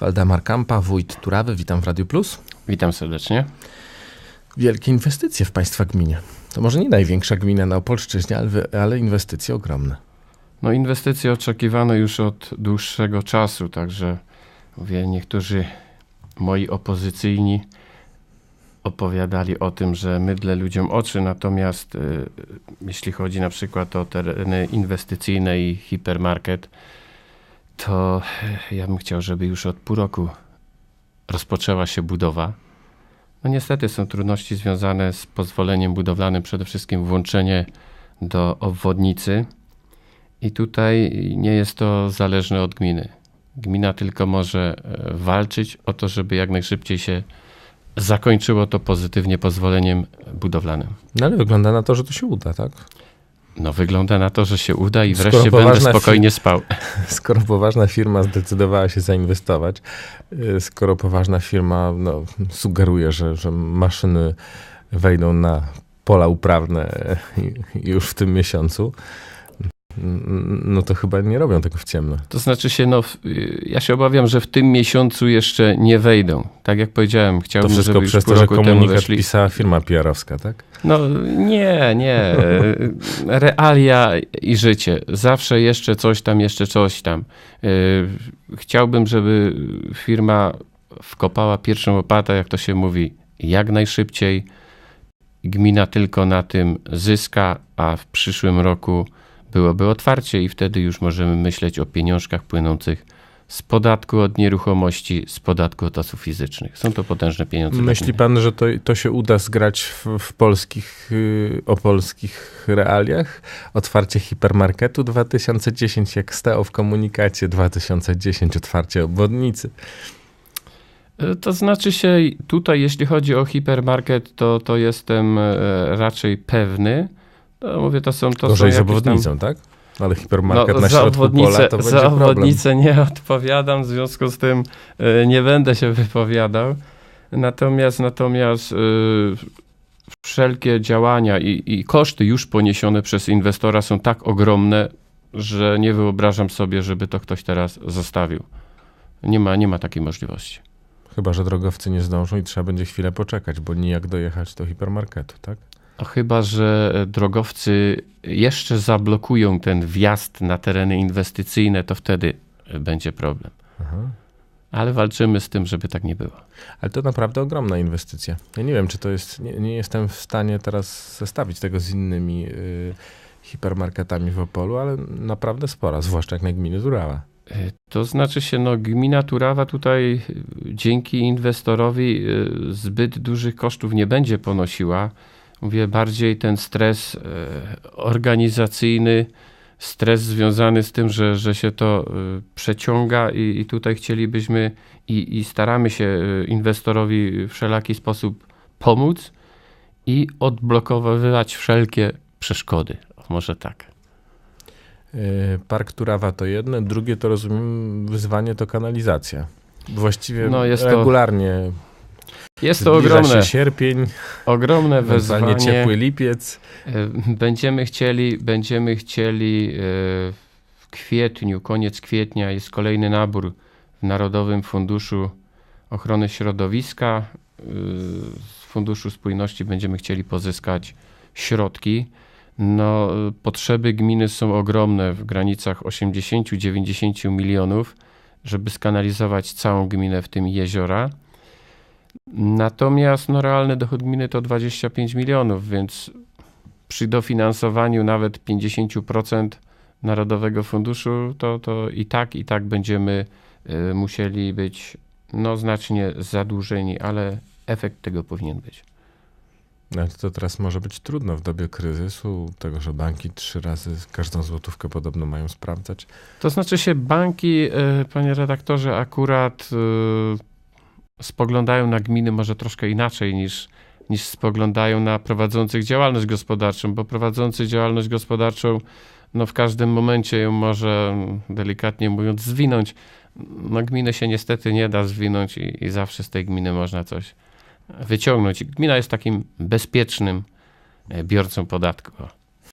Waldemar Kampa, wójt Turawy, witam w Radiu Plus. Witam serdecznie. Wielkie inwestycje w państwa gminie. To może nie największa gmina na Opolszczyźnie, ale, ale inwestycje ogromne. No inwestycje oczekiwane już od dłuższego czasu, także mówię, niektórzy moi opozycyjni opowiadali o tym, że mydlę ludziom oczy, natomiast y, jeśli chodzi na przykład o tereny inwestycyjne i hipermarket, to ja bym chciał, żeby już od pół roku rozpoczęła się budowa. No niestety są trudności związane z pozwoleniem budowlanym, przede wszystkim włączenie do obwodnicy. I tutaj nie jest to zależne od gminy. Gmina tylko może e, walczyć o to, żeby jak najszybciej się zakończyło to pozytywnie pozwoleniem budowlanym. No ale wygląda na to, że to się uda, tak? No wygląda na to, że się uda i wreszcie będę spokojnie spał. Skoro poważna firma zdecydowała się zainwestować, y, skoro poważna firma no, sugeruje, że, że maszyny wejdą na pola uprawne już w tym miesiącu, no to chyba nie robią tego w ciemno. To znaczy się, no, ja się obawiam, że w tym miesiącu jeszcze nie wejdą. Tak jak powiedziałem, chciałbym, to wszystko żeby przez to, że komunikat pisała firma PR-owska, tak? No nie, nie. Realia i życie. Zawsze jeszcze coś tam, jeszcze coś tam. Y, chciałbym, żeby firma wkopała pierwszą łopatę, jak to się mówi, jak najszybciej. Gmina tylko na tym zyska, a w przyszłym roku byłoby otwarcie i wtedy już możemy myśleć o pieniążkach płynących z podatku od nieruchomości, z podatku od osób fizycznych. Są to potężne pieniądze. Myśli pan, że to, to się uda zgrać w, w polskich, yy, o polskich realiach? Otwarcie hipermarketu 2010, jak stało w komunikacie 2010, otwarcie obwodnicy. E, to znaczy się tutaj, jeśli chodzi o hipermarket, to, to jestem e, raczej pewny, no, mówię, to są... To Gorzej są z obwodnicą, tam... tak? Ale hipermarket no, na środku pola to Za obwodnicę nie odpowiadam, w związku z tym y, nie będę się wypowiadał. Natomiast, natomiast y, wszelkie działania i, i koszty już poniesione przez inwestora są tak ogromne, że nie wyobrażam sobie, żeby to ktoś teraz zostawił. Nie ma, nie ma takiej możliwości. Chyba, że drogowcy nie zdążą i trzeba będzie chwilę poczekać, bo nijak dojechać do hipermarketu, tak? A chyba, że drogowcy jeszcze zablokują ten wjazd na tereny inwestycyjne, to wtedy będzie problem. Aha. Ale walczymy z tym, żeby tak nie było. Ale to naprawdę ogromna inwestycja. Ja nie wiem, czy to jest. Nie, nie jestem w stanie teraz zestawić tego z innymi y, hipermarketami w Opolu, ale naprawdę spora, zwłaszcza jak na gminy Turawa. Y, to znaczy się, no, gmina Turawa tutaj y, dzięki inwestorowi y, zbyt dużych kosztów nie będzie ponosiła mówię, bardziej ten stres e, organizacyjny, stres związany z tym, że, że się to e, przeciąga i, i tutaj chcielibyśmy i, i staramy się e, inwestorowi w wszelaki sposób pomóc i odblokowywać wszelkie przeszkody. Może tak. Park Turawa to jedno, drugie to rozumiem wyzwanie to kanalizacja. Właściwie no regularnie jest to ogromne. Się sierpień. Ogromne wyzwanie. ciepły lipiec. E, będziemy chcieli, będziemy chcieli e, w kwietniu, koniec kwietnia jest kolejny nabór w Narodowym Funduszu Ochrony Środowiska. E, z Funduszu Spójności będziemy chcieli pozyskać środki. No, potrzeby gminy są ogromne w granicach 80-90 milionów, żeby skanalizować całą gminę, w tym jeziora. Natomiast no, realny dochód gminy to 25 milionów, więc przy dofinansowaniu nawet 50% Narodowego Funduszu, to, to i tak, i tak będziemy y, musieli być no, znacznie zadłużeni, ale efekt tego powinien być. No to teraz może być trudno w dobie kryzysu, tego, że banki trzy razy każdą złotówkę podobno mają sprawdzać. To znaczy się banki, y, panie redaktorze, akurat y, spoglądają na gminy może troszkę inaczej niż, niż spoglądają na prowadzących działalność gospodarczą, bo prowadzący działalność gospodarczą no w każdym momencie ją może, delikatnie mówiąc, zwinąć. No gminy się niestety nie da zwinąć i, i zawsze z tej gminy można coś wyciągnąć. Gmina jest takim bezpiecznym e, biorcą podatku.